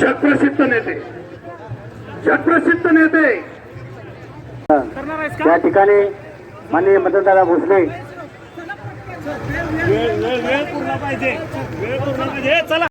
जगप्रसिद्ध नेते. जगप्रसिद्ध नेते. त्या ठिकाणी माननीय मतदारा भोसले. वेळ वेळ वेळ पूर्ण पाहिजे. वेळ पूर्ण पाहिजे. चला.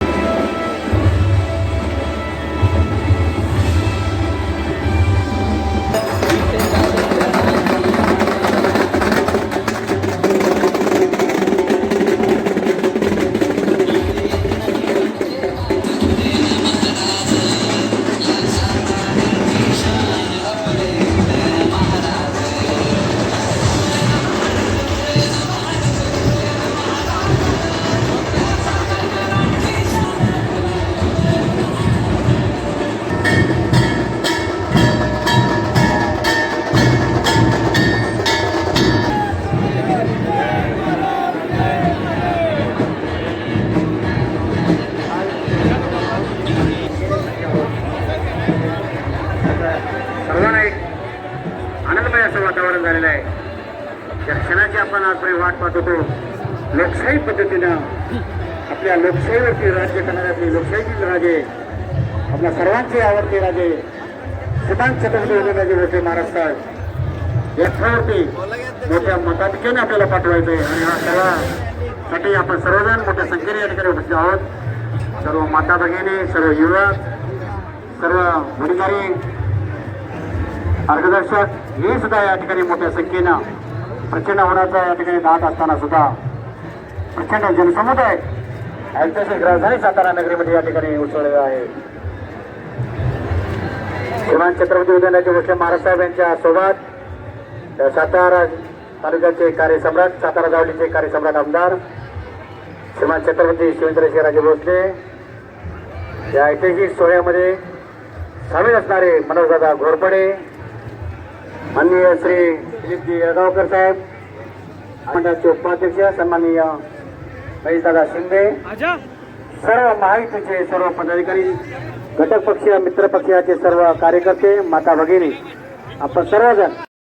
सर्वांना एक आनंदमय असं वातावरण झालेलं आहे. या क्षणाची आपण आजपर्यंत वाट पाहत होतो. लोकशाही पद्धतीनं आपल्या लोकशाहीवरती राज्य करणारे लोकशाहीतील राजे आपल्या सर्वांचे आवडते राजे सुभाष छत्रपती उदयनराजे होते महाराष्ट्रात याच्यावरती मोठ्या मताधिक्याने आपल्याला पाठवायचं आहे. आणि हा सर्वांसाठी आपण सर्वजण मोठ्या संख्येने या ठिकाणी उपस्थित आहोत. सर्व माता भगिनी सर्व युवक सर्व अधिकारी मार्गदर्शक हे सुद्धा या ठिकाणी मोठ्या संख्येनं प्रचंड होण्याचा या ठिकाणी दाट असताना सुद्धा प्रचंड जनसमुदाय ऐतिहासिक राजधानी सातारा नगरीमध्ये या ठिकाणी उसळलेला आहे. श्रीमान छत्रपती उदयनाचे भोसले महाराज साहेब यांच्या सोबत सातारा तालुक्याचे कार्यसम्राट सातारा जावलीचे कार्यसम्राट आमदार श्रीमान छत्रपती शिवेंद्रसिंहराजे भोसले या ऐतिहासिक सोहळ्यामध्ये सामील असणारे मनोजदादा घोरपडे माननीय श्री दिलीपजी येळगावकर साहेब मंडळाचे उपाध्यक्ष सन्माननीय महेशदादा शिंदे सर्व महायुतीचे सर्व पदाधिकारी घटक पक्षीय मित्र पक्षाचे सर्व कार्यकर्ते माता भगिनी आपण सर्वजण